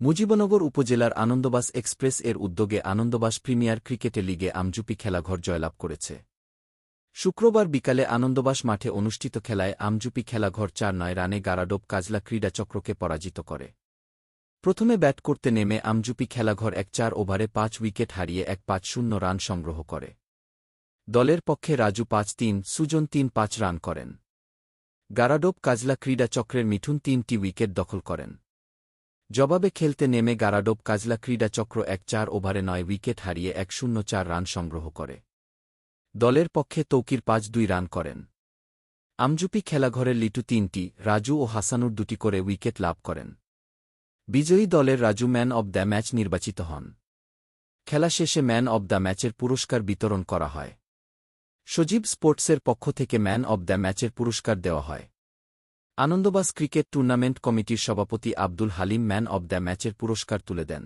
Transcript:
মুজিবনগর উপজেলার আনন্দবাস এক্সপ্রেস এর উদ্যোগে আনন্দবাস প্রিমিয়ার ক্রিকেটে লিগে আমজুপি খেলাঘর জয়লাভ করেছে। শুক্রবার বিকালে আনন্দবাস মাঠে অনুষ্ঠিত খেলায় আমজুপি খেলাঘর চার নয় রানে গারাডোব কাজলা ক্রীড়াচক্রকে পরাজিত করে। প্রথমে ব্যাট করতে নেমে আমজুপি খেলাঘর এক চার ওভারে পাঁচ উইকেট হারিয়ে এক পাঁচ শূন্য রান সংগ্রহ করে। দলের পক্ষে রাজু পাঁচ তিন, সুজন তিন পাঁচ রান করেন। গারাডোব কাজলা ক্রীড়া চক্রের মিঠুন তিনটি উইকেট দখল করেন। জবাবে খেলতে নেমে গারাডোব কাজলা ক্রীড়া চক্র এক চার ওভারে নয় উইকেট হারিয়ে এক শূন্য চার রান সংগ্রহ করে। দলের পক্ষে তৌকির পাঁচ দুই রান করেন। আমজুপি খেলাঘরের লিটু তিনটি, রাজু ও হাসানুর দুটি করে উইকেট লাভ করেন। বিজয়ী দলের Raju man of the match নির্বাচিত হন। খেলা শেষে ম্যান অব দ্য ম্যাচের পুরস্কার বিতরণ করা হয়। সজীব স্পোর্টসের পক্ষ থেকে ম্যান অব দ্য ম্যাচের পুরস্কার দেওয়া হয়। আনন্দবাস ক্রিকেট টুর্নামেন্ট কমিটির সভাপতি Abdul Halim man of the ম্যাচের পুরস্কার তুলে দেন।